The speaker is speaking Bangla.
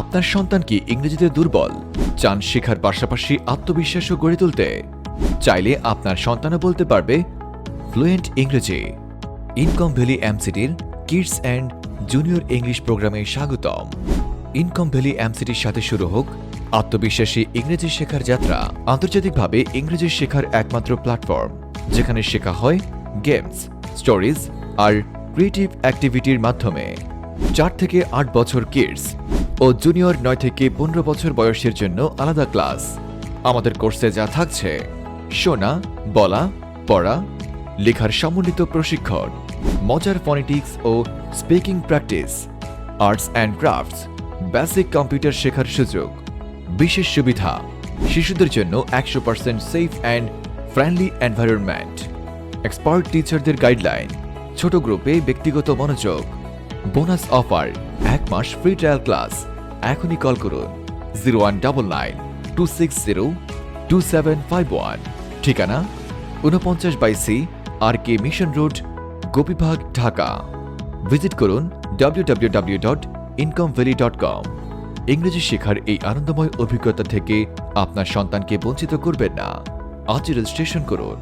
আপনার সন্তান কি ইংরেজিতে দুর্বল? চান শেখার পাশাপাশি আত্মবিশ্বাসও গড়ে তুলতে? চাইলে আপনার সন্তানও বলতে পারবে ফ্লুয়েন্ট ইংরেজি। ইনকম ভ্যালি এমসিটির কিডস অ্যান্ড জুনিয়র ইংলিশ প্রোগ্রামে স্বাগতম। ইনকম ভ্যালি এমসিটির সাথে শুরু হোক আত্মবিশ্বাসী ইংরেজি শেখার যাত্রা। আন্তর্জাতিকভাবে ইংরেজি শেখার একমাত্র প্ল্যাটফর্ম যেখানে শেখা হয় গেমস স্টোরিজ আর ক্রিয়েটিভ অ্যাক্টিভিটির মাধ্যমে। চার থেকে আট বছর কিডস ও জুনিয়র নয় থেকে পনেরো বছর বয়সের জন্য আলাদা ক্লাস। আমাদের কোর্সে যা থাকছে, শোনা, বলা, পড়া, লেখার সমন্বিত প্রশিক্ষণ, মজার phonetics O speaking practice arts and crafts basic computer শেখার সুযোগ, বিশেষ সুবিধা, শিশুদের জন্য একশো percent safe and friendly environment expert টিচারদের গাইডলাইন ছোট গ্রুপে ব্যক্তিগত মনোযোগ বোনাস অফার এক মাস ফ্রি ট্রায়াল ক্লাস এখনই কল করুন। Zero one double nine two six zero two seven five one ঠিকানা? উনপঞ্চাশ by C R K mission road Gopibag, Dhaka. Visit করুন W dot income valley dot com ইংরেজি শেখার এই আনন্দময় অভিজ্ঞতা থেকে আপনার সন্তানকে বঞ্চিত করবেন না। আজ রেজিস্ট্রেশন করুন।